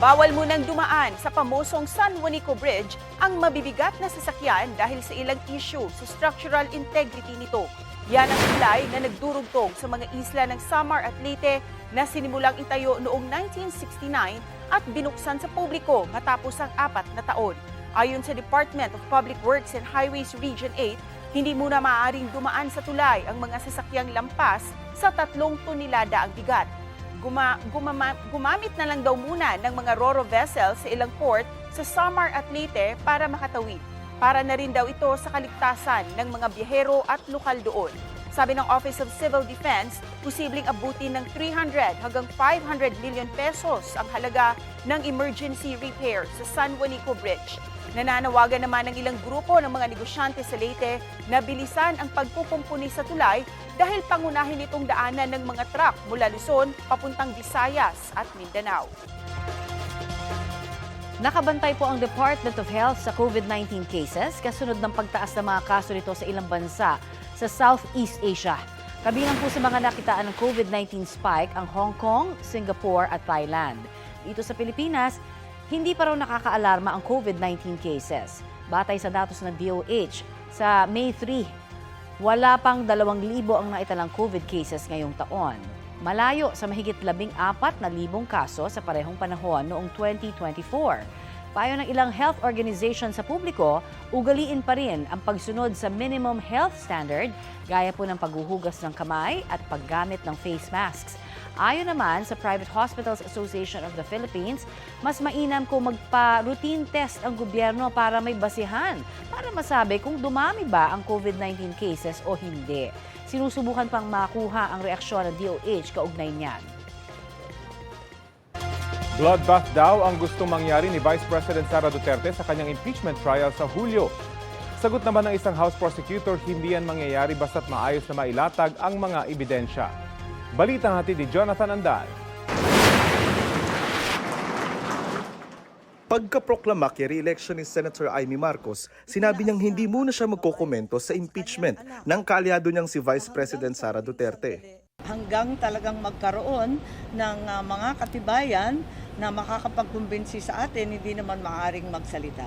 Bawal munang dumaan sa pamosong San Juanico Bridge ang mabibigat na sasakyan dahil sa ilang issue sa structural integrity nito. Yan ang tulay na nagdurugtong sa mga isla ng Samar at Leyte na sinimulang itayo noong 1969 at binuksan sa publiko matapos ang apat na taon. Ayon sa Department of Public Works and Highways Region 8, hindi muna maaaring dumaan sa tulay ang mga sasakyang lampas sa tatlong tonelada ang bigat. Guma, gumama, gumamit na lang daw muna ng mga roro vessels sa ilang port sa Samar at Leyte para makatawid. Para na rin daw ito sa kaligtasan ng mga biyahero at lokal doon. Sabi ng Office of Civil Defense, posibleng abutin ng 300 hanggang 500 million pesos ang halaga ng emergency repair sa San Juanico Bridge. Nananawagan naman ng ilang grupo ng mga negosyante sa Leyte na bilisan ang pagpupumpuni sa tulay dahil pangunahin itong daanan ng mga truck mula Luzon papuntang Visayas at Mindanao. Nakabantay po ang Department of Health sa COVID-19 cases kasunod ng pagtaas ng mga kaso nito sa ilang bansa sa Southeast Asia. Kabilang po sa mga nakitaan ng COVID-19 spike ang Hong Kong, Singapore at Thailand. Dito sa Pilipinas, hindi pa raw nakakaalarma ang COVID-19 cases. Batay sa datos ng DOH, sa May 3, wala pang 2,000 ang naitalang COVID cases ngayong taon. Malayo sa mahigit 14,000 na libong kaso sa parehong panahon noong 2024. Payo ng ilang health organization sa publiko, ugaliin pa rin ang pagsunod sa minimum health standard gaya po ng paghuhugas ng kamay at paggamit ng face masks. Ayon naman sa Private Hospitals Association of the Philippines, mas mainam kung magpa-routine test ang gobyerno para may basihan para masabi kung dumami ba ang COVID-19 cases o hindi. Sinusubukan pang makuha ang reaksyon ng DOH kaugnay niyan. Bloodbath daw ang gustong mangyari ni Vice President Sara Duterte sa kanyang impeachment trial sa Hulyo. Sagot naman ng isang House prosecutor, hindi yan mangyayari basta't maayos na mailatag ang mga ebidensya. Balitang hatid ni Jonathan Andal. Pagkaproklama kay re-election ni Senator Amy Marcos, sinabi niyang hindi muna siya magkokomento sa impeachment ng kaalyado niyang si Vice President Sara Duterte. hanggang talagang magkaroon ng ah, mga katibayan na makakapagkumbinsi sa atin, hindi naman maaaring magsalita.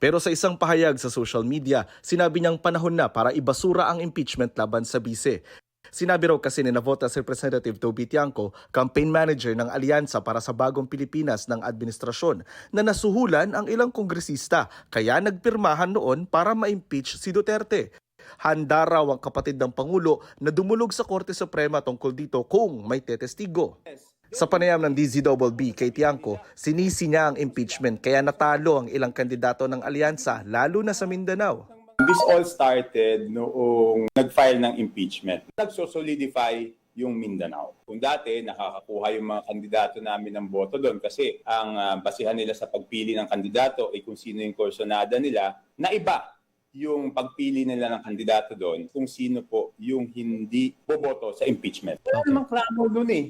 Pero sa isang pahayag sa social media, sinabi niyang panahon na para ibasura ang impeachment laban sa bise. Sinabi raw kasi ni Navotas Representative Toby Tiangco, campaign manager ng Alyansa para sa Bagong Pilipinas ng administrasyon, na nasuhulan ang ilang kongresista kaya nagpirmahan noon para ma-impeach si Duterte. Handa raw ang kapatid ng Pangulo na dumulog sa Korte Suprema tungkol dito kung may tetestigo. Sa panayam ng DZBB kay Tiangco, sinisi niya ang impeachment kaya natalo ang ilang kandidato ng alyansa lalo na sa Mindanao. This all started noong nag-file ng impeachment. Nagso-solidify yung Mindanao. Kung dati, nakakakuha yung mga kandidato namin ng boto doon kasi ang ah, basihan nila sa pagpili ng kandidato ay kung sino yung korsonada nila, na iba yung pagpili nila ng kandidato doon kung sino po yung hindi boboto sa impeachment. Wala namang klamo doon eh.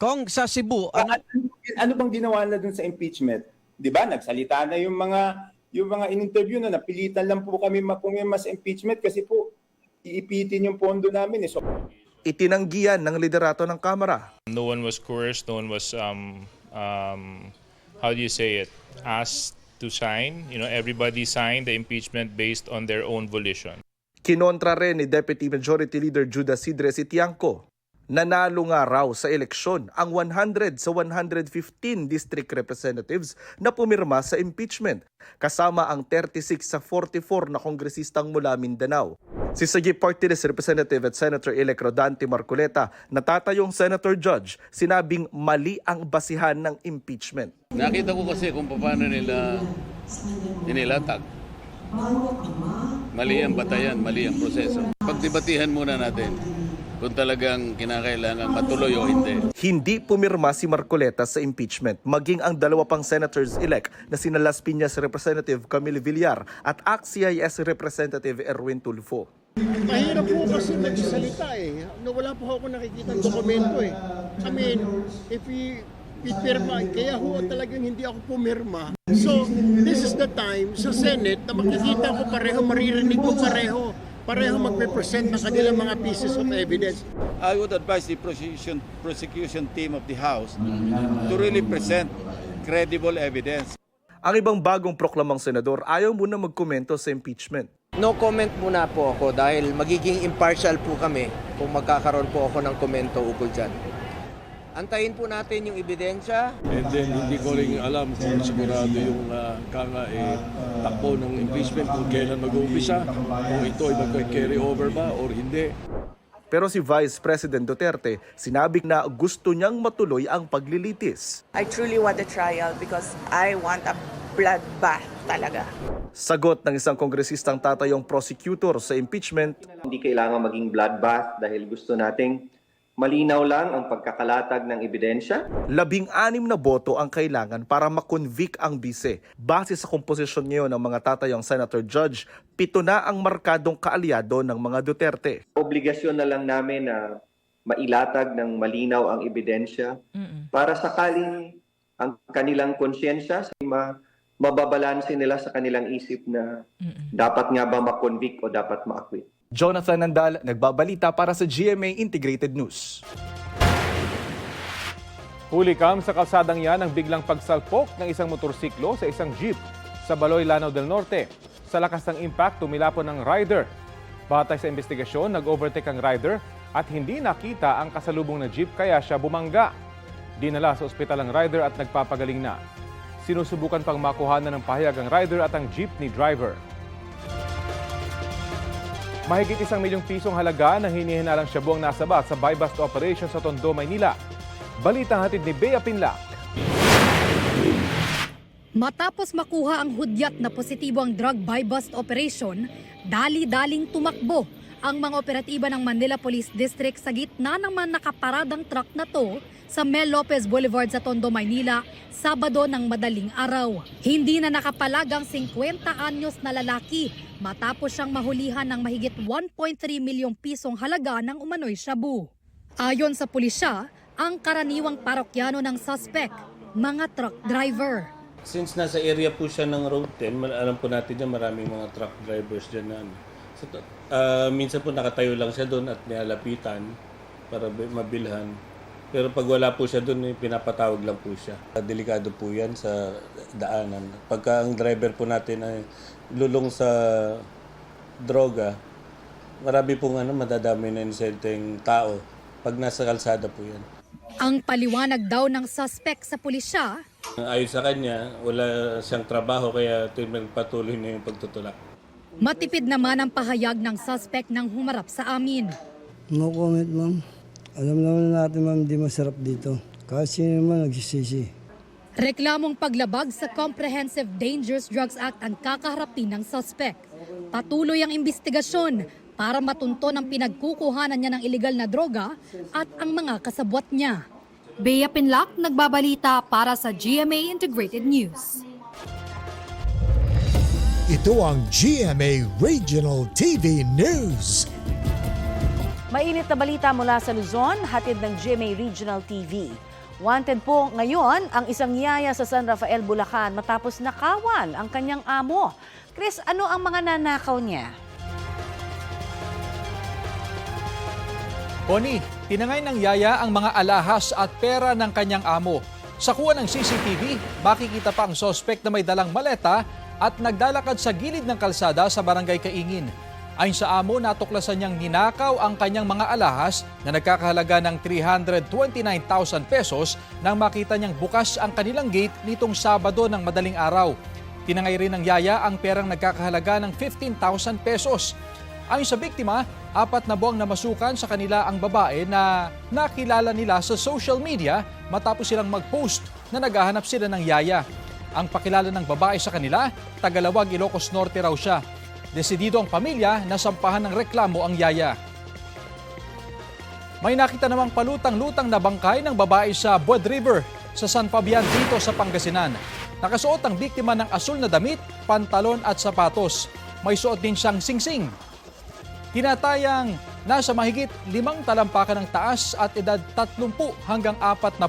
Kong sa Cebu, ano, Ano, ano bang ginawa nila dun sa impeachment? 'Di ba? Nagsalita na yung mga yung mga in-interview na napilitan lang po kami mapumirma sa impeachment kasi po iipitin yung pondo namin eh. So, Itinanggihan ng liderato ng Kamara. No one was coerced. No one was um, um, how do you say it? Asked to sign. You know, everybody signed the impeachment based on their own volition. Kinontra rin ni Deputy Majority Leader Judas Sidre si Tiangco. Nanalo nga raw sa eleksyon ang 100 sa 115 district representatives na pumirma sa impeachment, kasama ang 36 sa 44 na kongresistang mula Mindanao. Si Sagip Party List Representative at Senator-elect Rodante Marcoleta, natatayong Senator Judge, sinabing mali ang basihan ng impeachment. Nakita ko kasi kung paano nila inilatag. Mali ang batayan, mali ang proseso. Pagdebatihan muna natin kung talagang kinakailangan matuloy o hindi. Hindi pumirma si Marcoleta sa impeachment, maging ang dalawa pang senators-elect na sina Las Piñas Representative Camille Villar at ACT-CIS Representative Erwin Tulfo. Mahirap po kasi magsalita eh. No, wala po ako nakikita ng dokumento eh. I mean, if we pipirma, kaya ho talagang hindi ako pumirma. So, this is the time sa Senate na makikita ko pareho, maririnig ko pareho, pareho magpe-present ng kanilang mga pieces of evidence. I would advise the prosecution, prosecution team of the House to really present credible evidence. Ang ibang bagong proklamang senador ayaw muna magkomento sa impeachment. No comment muna po ako dahil magiging impartial po kami kung magkakaroon po ako ng komento ukol dyan. Antayin po natin yung ebidensya. And then hindi ko rin alam kung sigurado yung uh, kanga eh, takbo ng impeachment kung kailan mag-uumpisa, kung ito ay mag-carry over ba or hindi. Pero si Vice President Duterte sinabi na gusto niyang matuloy ang paglilitis. I truly want a trial because I want a bloodbath talaga. Sagot ng isang kongresistang tatayong prosecutor sa impeachment, Hindi kailangan maging bloodbath dahil gusto nating malinaw lang ang pagkakalatag ng ebidensya. labing-anim na boto ang kailangan para makonvict ang bise. Base sa komposisyon ngayon ng mga tatayong senator judge, pito na ang markadong kaalyado ng mga Duterte. Obligasyon na lang namin na mailatag ng malinaw ang ebidensya para sakaling ang kanilang konsyensya ma mababalanse nila sa kanilang isip na dapat nga ba makonvict o dapat ma-acquit. Jonathan Nandal, nagbabalita para sa GMA Integrated News. Huli kam sa kalsadang yan ang biglang pagsalpok ng isang motorsiklo sa isang jeep sa Baloy, Lanao del Norte. Sa lakas ng impact, tumilapon ng rider. Batay sa investigasyon, nag-overtake ang rider at hindi nakita ang kasalubong na jeep kaya siya bumangga. Dinala sa ospital ang rider at nagpapagaling na. Sinusubukan pang makuhanan ng pahayag ang rider at ang jeepney driver. Mahigit isang milyong pisong halaga na hinihinalang shabu ang nasabat sa buy-bust operation sa Tondo, Maynila. Balita hatid ni Bea Pinlac. Matapos makuha ang hudyat na positibo ang drug buy-bust operation, dali-daling tumakbo ang mga operatiba ng Manila Police District sa gitna mga nakaparadang truck na to sa Mel Lopez Boulevard sa Tondo, Maynila, Sabado ng madaling araw. Hindi na nakapalagang 50 anyos na lalaki matapos siyang mahulihan ng mahigit 1.3 milyong pisong halaga ng umano'y shabu. Ayon sa pulisya, ang karaniwang parokyano ng suspect, mga truck driver. Since nasa area po siya ng Road 10, mal- alam po natin na maraming mga truck drivers dyan na ano. Ah, minsan po nakatayo lang siya doon at nilalapitan para bi- mabilhan. Pero pag wala po siya doon, eh, pinapatawag lang po siya. Delikado po yan sa daanan. Pagka ang driver po natin ay lulong sa droga, marami pong ano, madadami na inosenteng tao pag nasa kalsada po yan. Ang paliwanag daw ng suspect sa pulisya, Ayon sa kanya, wala siyang trabaho kaya patuloy na yung pagtutulak. Matipid naman ang pahayag ng suspect nang humarap sa amin. No comment, ma'am. Alam naman natin, ma'am, di masarap dito. Kasi naman nagsisisi. Reklamong paglabag sa Comprehensive Dangerous Drugs Act ang kakaharap din ng suspect. Patuloy ang investigasyon para matunton ang pinagkukuhanan niya ng iligal na droga at ang mga kasabwat niya. Bea Pinlock, nagbabalita para sa GMA Integrated News. Ito ang GMA Regional TV News. Mainit na balita mula sa Luzon, hatid ng GMA Regional TV. Wanted po ngayon ang isang yaya sa San Rafael, Bulacan matapos nakawan ang kanyang amo. Chris, ano ang mga nanakaw niya? Oni, tinangay ng yaya ang mga alahas at pera ng kanyang amo. Sa kuha ng CCTV, makikita pa ang sospek na may dalang maleta at nagdalakad sa gilid ng kalsada sa barangay Kaingin. Ayon sa amo, natuklasan niyang ninakaw ang kanyang mga alahas na nagkakahalaga ng 329,000 pesos nang makita niyang bukas ang kanilang gate nitong Sabado ng madaling araw. Tinangay rin ng yaya ang perang nagkakahalaga ng 15,000 pesos. Ayon sa biktima, apat na buwang namasukan sa kanila ang babae na nakilala nila sa social media matapos silang mag-post na naghahanap sila ng yaya. Ang pakilala ng babae sa kanila, Tagalawag Ilocos Norte raw siya. Desidido ang pamilya na sampahan ng reklamo ang yaya. May nakita namang palutang-lutang na bangkay ng babae sa Buad River sa San Fabian dito sa Pangasinan. Nakasuot ang biktima ng asul na damit, pantalon at sapatos. May suot din siyang singsing. Tinatayang nasa mahigit limang talampakan ng taas at edad 30 hanggang 40.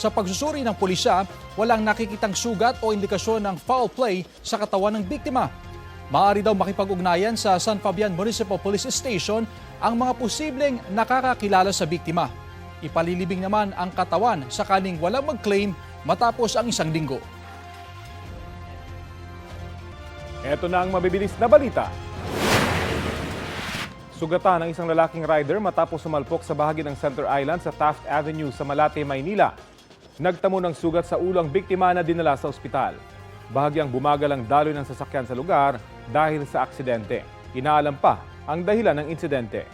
Sa pagsusuri ng pulisya, walang nakikitang sugat o indikasyon ng foul play sa katawan ng biktima. Maaari daw makipag-ugnayan sa San Fabian Municipal Police Station ang mga posibleng nakakakilala sa biktima. Ipalilibing naman ang katawan sakaling walang mag-claim matapos ang isang linggo. Ito na ang mabibilis na balita. Sugatan ng isang lalaking rider matapos sumalpok sa bahagi ng Center Island sa Taft Avenue sa Malate, Maynila. Nagtamo ng sugat sa ulo ang biktima na dinala sa ospital. Bahagyang bumagal ang daloy ng sasakyan sa lugar dahil sa aksidente. Inaalam pa ang dahilan ng insidente.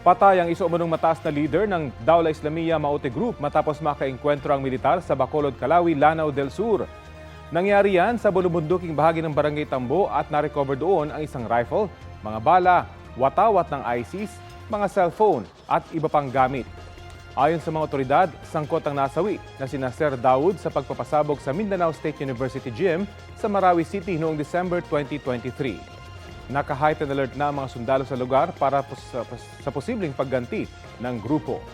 Patay ang isa umunong mataas na leader ng Daula Islamia Maute Group matapos makaengkwentro ang militar sa Bacolod, Calawi, Lanao del Sur. Nangyari yan sa bulubunduking bahagi ng Barangay Tambo at narecover doon ang isang rifle, mga bala, watawat ng ICs, mga cellphone at iba pang gamit. Ayon sa mga otoridad, sangkot ang nasawi na si Nasser Dawood sa pagpapasabog sa Mindanao State University Gym sa Marawi City noong December 2023. Naka-heightened alert na ang mga sundalo sa lugar para sa posibleng pagganti ng grupo.